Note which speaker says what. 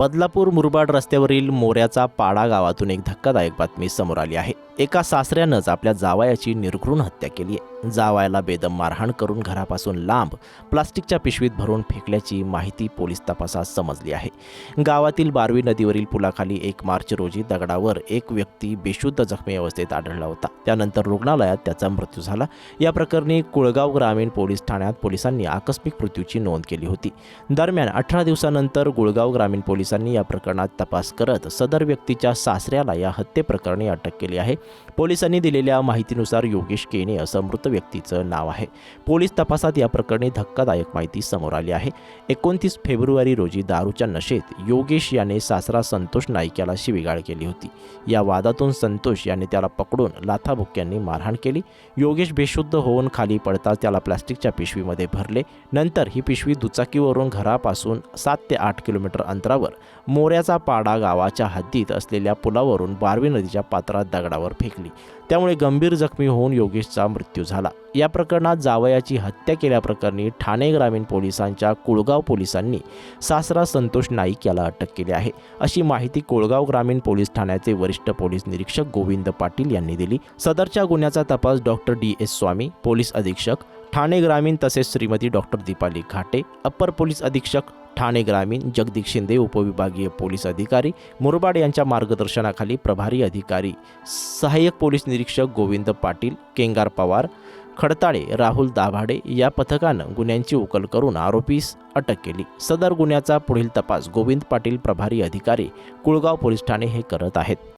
Speaker 1: बदलापूर मुरबाड रस्त्यावरील मोऱ्याचा पाडा गावातून एक धक्कादायक बातमी समोर आली आहे. एका सासऱ्यानंच आपल्या जावायाची निर्घृण हत्या केली आहे. जावायाला बेदम मारहाण करून घरापासून लांब प्लास्टिकच्या पिशवीत भरून फेकल्याची माहिती पोलीस तपासात समजली आहे. गावातील बारवी नदीवरील पुलाखाली एक मार्च रोजी दगडावर एक व्यक्ती बेशुद्ध जखमी अवस्थेत आढळला होता. त्यानंतर रुग्णालयात त्याचा मृत्यू झाला. या प्रकरणी कुळगाव ग्रामीण पोलीस ठाण्यात पोलिसांनी आकस्मिक मृत्यूची नोंद केली होती. दरम्यान अठरा दिवसानंतर गुळगाव ग्रामीण पोलिसांनी या प्रकरणात तपास करत सदर व्यक्तीच्या सासऱ्याला या हत्येप्रकरणी अटक केली आहे. पोलिसांनी दिलेल्या माहितीनुसार योगेश केने असं मृत व्यक्तीचं नाव आहे. पोलीस तपासात या प्रकरणी धक्कादायक माहिती समोर आली आहे. एकोणतीस फेब्रुवारी रोजी दारूच्या नशेत योगेश याने सासरा संतोष नाईक याला शिवीगाळ केली होती. या वादातून संतोष याने त्याला पकडून लाथाबुक्क्यांनी मारहाण केली. योगेश बेशुद्ध होऊन खाली पडताच त्याला प्लास्टिकच्या पिशवीमध्ये भरले. नंतर ही पिशवी दुचाकीवरून घरापासून सात ते आठ किलोमीटर अंतरावर मोऱ्याचा पाडा गावाच्या हद्दीत असलेल्या पुलावरून बारवी नदीच्या पात्रात दगडावर फेकली. त्यामुळे गंभीर जखमी होऊन योगेशचा मृत्यू झाला. या प्रकरणात जावयाची हत्या केल्याप्रकरणी ठाणे ग्रामीण पोलिसांच्या कुळगाव पोलिसांनी सासरा संतोष नाईक याला अटक केली आहे. अशी माहिती कोळगाव ग्रामीण पोलीस ठाण्याचे वरिष्ठ पोलीस निरीक्षक गोविंद पाटील यांनी दिली. सदरच्या गुन्ह्याचा तपास doctor D S Swami police अधीक्षक ठाणे ग्रामीण तसेच Shrimati doctor Deepali Ghate upper police अधीक्षक ठाणे ग्रामीण जगदीश शिंदे उपविभागीय पोलीस अधिकारी मुरबाड यांच्या मार्गदर्शनाखाली प्रभारी अधिकारी सहाय्यक पोलीस निरीक्षक गोविंद पाटील केंगार पवार खडताळे राहुल दाभाडे या पथकानं गुन्ह्यांची उकल करून आरोपीस अटक केली. सदर गुन्ह्याचा पुढील तपास गोविंद पाटील प्रभारी अधिकारी कुळगाव पोलीस ठाणे हे करत आहेत.